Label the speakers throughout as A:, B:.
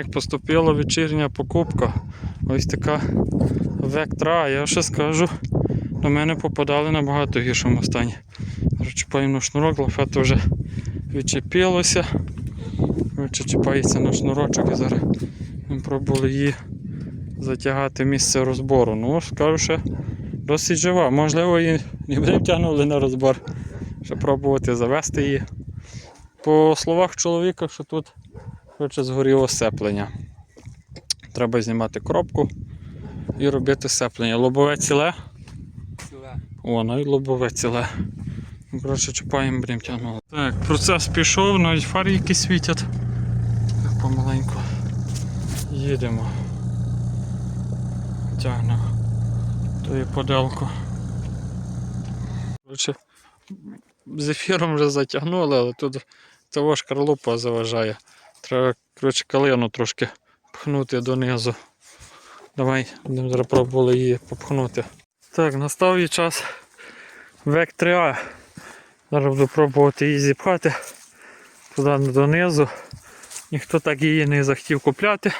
A: Як поступила вечірня покупка, ось така вектра, я ще скажу, до мене попадали набагато гіршому стані. Розчіпаємо на шнурок, лафета вже відчепилося. Чіпається на шнурочок і зараз ми пробували її затягати місце розбору. Ну, скажу, що досить жива. Можливо, її будемо тягнули на розбор. Ще пробувати завести її. По словах чоловіка, що тут Коротше, згоріло сцеплення. Треба знімати коробку і робити сцеплення. Лобове ціле. О, ну і лобове ціле. Ну, Коротше, чіпаємо, брім тягнули. Так, процес пішов, навіть фари які світять. Так, помаленьку. Їдемо. Тягнемо. Тою поделку. Коротше, з ефіром вже затягнули, але тут того шкарлупа заважає. Треба, коротше, калину трошки пхнути донизу. Давай, зараз пробували її попхнути. Так, настав і час век 3А. Зараз буду пробувати її зіпхати туди донизу. Ніхто так її не захотів купляти.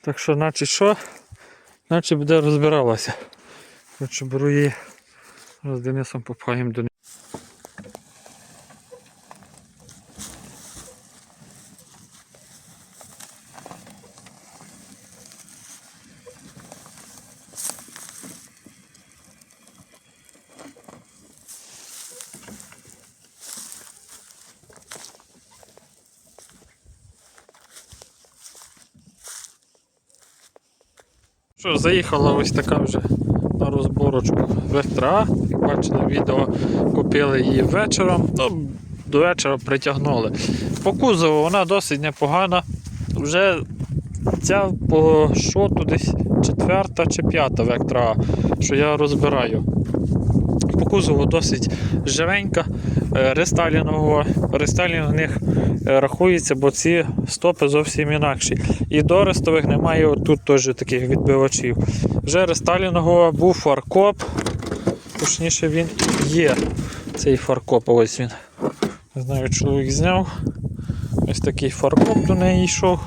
A: Так що, наче що, наче буде розбиралася. Коротше, беру її з Денисом попхаємо донизу. Що, заїхала ось така вже на розборочку вектора. Як бачили відео, купили її вечором. Ну, до вечора притягнули. По кузову вона досить непогана. Вже ця по шоту десь четверта чи п'ята вектора, що я розбираю. По кузову досить живенька, е, рестайлінгова. Рестайлінг в них е, рахується, бо ці стопи зовсім інакші. І до рестових немає отут теж таких відбивачів. Вже рестайлінгова був фаркоп. Точніше він є. Цей фаркоп, ось він. Не знаю, чоловік зняв. Ось такий фаркоп до неї йшов.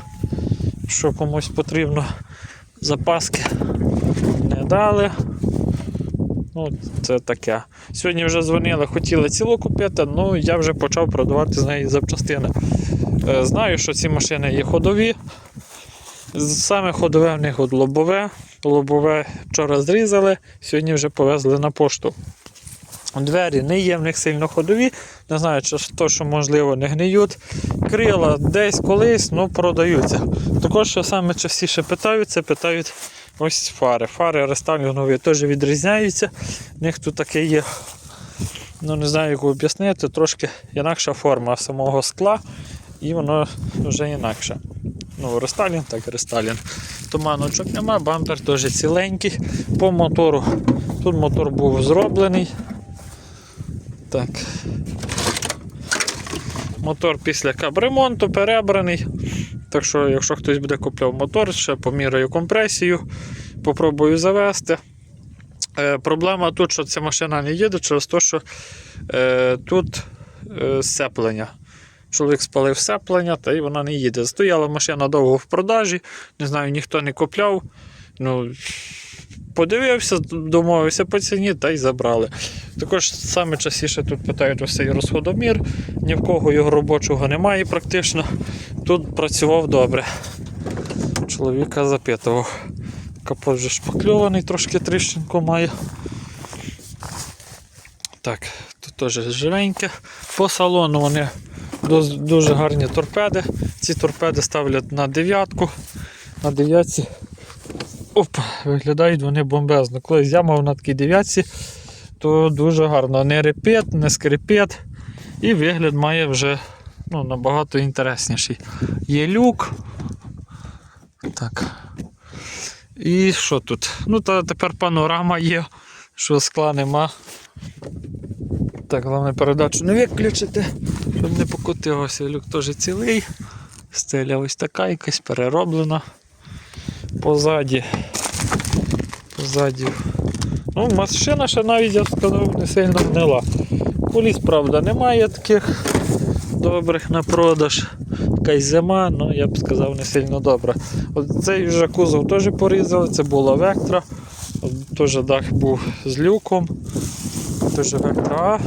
A: Що комусь потрібно. Запаски не дали. Ну, це таке. Сьогодні вже дзвонили, хотіли цілу купити, ну я вже почав продавати з неї запчастини. Е, Знаю, що ці машини є ходові. Саме ходове в них от лобове. Лобове вчора зрізали, сьогодні вже повезли на пошту. Двері не є в них сильно ходові, не знаю, чи то, що можливо не гниють. Крила десь колись, ну продаються. Також, що саме частіше питають, це питають ось фари. Фари рестайлінгові теж відрізняються. В них тут таке є, ну не знаю, як об'яснити, трошки інакша форма самого скла, і воно вже інакше. Ну, рестайлінг, так рестайлінг. Туманочок нема, бампер теж ціленький. По мотору. Тут мотор був зроблений. Так. Мотор після капремонту перебраний. Так що, якщо хтось буде купляв мотор, ще поміряю компресію, попробую завести. Е, проблема тут, що ця машина не їде через те, що е, тут е, сцеплення. Чоловік спалив сцеплення, та й вона не їде. Стояла машина довго в продажі, не знаю, ніхто не купляв. Ну, подивився, домовився по ціні та й забрали. Також саме частіше тут питають ось цей розходомір, ні в кого його робочого немає практично. Тут працював добре. Чоловіка запитував. Капот вже шпакльований, трошки тріщинку має. Так, тут теж живеньке. По салону вони дуже гарні торпеди. Ці торпеди ставлять на дев'ятку. На дев'ятці. Оп, виглядають вони бомбезно. Колись я мав на такій дев'ятці, то дуже гарно. Не репет, не скрипет. І вигляд має вже ну, набагато інтересніший. Є люк. Так. І що тут? Ну, та тепер панорама є, що скла нема. Так, головне передачу не виключити, щоб не покотилося. Люк теж цілий. Стеля ось така якась перероблена. Позаді. Позаді. Ну, машина ще навіть, я б сказав, не сильно гнила. Коліс, правда, немає таких добрих на продаж. якась зима, ну я б сказав, не сильно добре. От цей вже кузов теж порізали, це була Вектра. Теж дах був з люком. Теж Вектра А.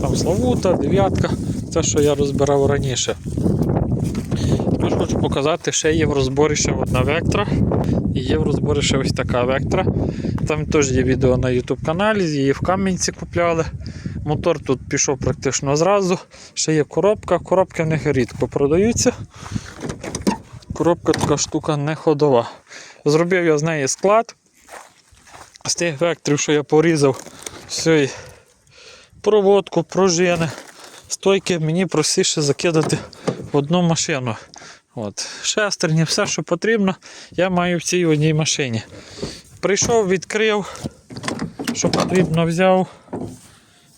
A: Там Славута, дев'ятка. Це, що я розбирав раніше. Також хочу показати, ще є в розборі ще одна Вектра. І є в розборі ще ось така Вектра. Там теж є відео на YouTube каналі, її в Кам'янці купляли. Мотор тут пішов практично зразу. Ще є коробка. Коробки в них рідко продаються. Коробка така штука не ходова. Зробив я з неї склад. З тих векторів, що я порізав, всю проводку, пружини, стойки мені простіше закидати в одну машину. От. Шестерні, все, що потрібно, я маю в цій одній машині. Прийшов, відкрив, що потрібно, взяв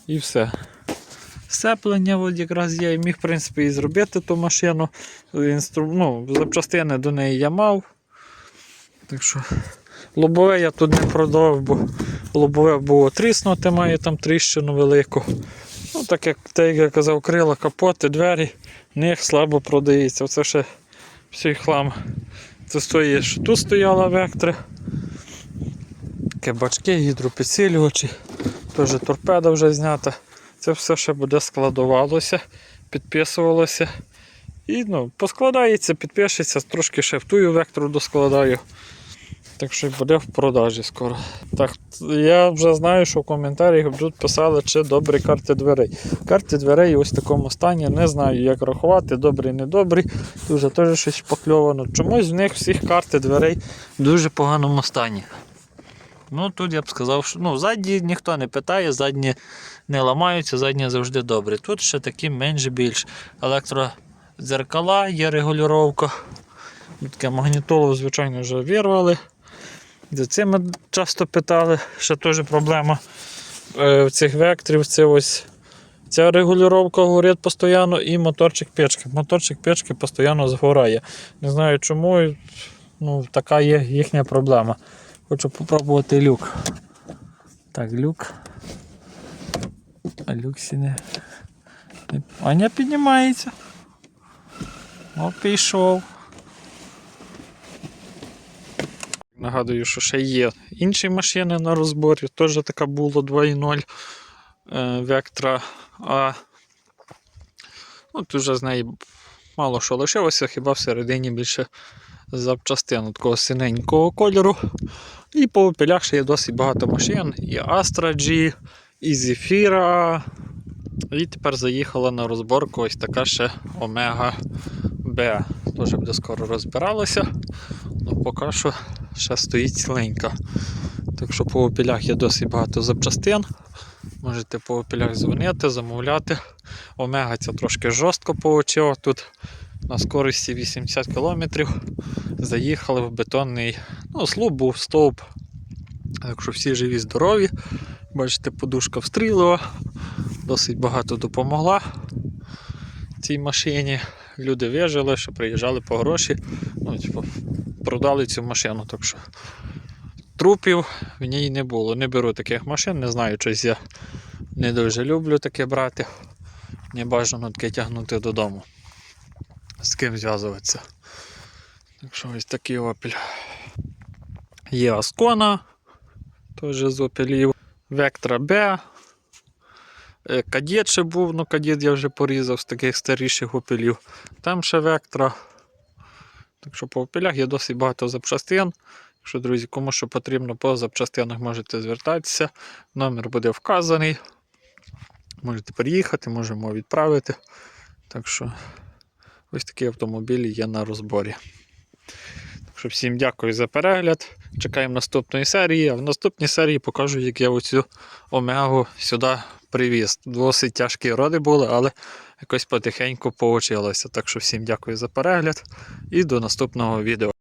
A: і все. Сцеплення от якраз є, і міг в принципі і зробити ту машину. Інстру... Ну, запчастини до неї я мав. Так що лобове я тут не продав, бо лобове було тріснуте, має там тріщину велику. Ну, так як те, як я казав, крила, капоти, двері, них слабо продається. Оце ще всій хлам. Це стоїть, що тут стояла вектри. Таке бачки, гідропідсилювачі, теж торпеда вже знята. Це все ще буде складувалося, підписувалося. І ну, поскладається, підпишеться, трошки ще в тую вектору доскладаю. Так що буде в продажі скоро. Так, я вже знаю, що в коментарях будуть писали, чи добрі карти дверей. Карти дверей ось в такому стані. Не знаю, як рахувати, добрі, не добрі. Тут вже теж щось покльовано. Чомусь в них всіх карти дверей в дуже поганому стані. Ну тут я б сказав, що ну, задні ніхто не питає, задні не ламаються, задні завжди добрі. Тут ще такі менш більш. Електродзеркала, є регулювання. Таке магнітолу, звичайно, вже вирвали. За цим часто питали, ще теж проблема е, в цих векторів. Це ось ця регулювання горить постійно і моторчик печки. Моторчик печки постійно згорає. Не знаю чому, ну, така є їхня проблема. Хочу попробувати люк. Так, люк. А люк сі не. Аня піднімається. О, пішов. Нагадую, що ще є інші машини на розборі. Теж така було 2.0 е, Vectra А. Ну, тут вже з неї мало що лишилося, хіба всередині більше запчастин такого синенького кольору. І по опілях ще є досить багато машин. І Astra G, і Zephyra. І тепер заїхала на розборку ось така ще Omega B. Теж буде скоро розбиралося. Ну, поки що ще стоїть ціленька. Так що по опілях є досить багато запчастин. Можете по опілях дзвонити, замовляти. Омега ця трошки жорстко получила. Тут на скорості 80 км заїхали в бетонний ну, слуп був стовп. Так що всі живі, здорові. Бачите, подушка встрілила, досить багато допомогла цій машині. Люди вижили, що приїжджали по гроші. Ну, типу, продали цю машину. Так що трупів в ній не було. Не беру таких машин, не знаю, щось я не дуже люблю таке брати. Не бажано таке тягнути додому. З ким зв'язуватися. Так що ось такий опіль. Є Аскона, теж з опілів. Вектра Б. Кадет ще був, ну кадет я вже порізав з таких старіших опілів. Там ще Вектра. Так що по опілях є досить багато запчастин. Якщо, друзі, кому що потрібно по запчастинах, можете звертатися. Номер буде вказаний. Можете приїхати, можемо відправити. Так що ось такі автомобілі є на розборі. Так що всім дякую за перегляд. Чекаємо наступної серії. А в наступній серії покажу, як я оцю омегу сюди привіз. Досить тяжкі роди були, але якось потихеньку вийшло. Так що всім дякую за перегляд і до наступного відео.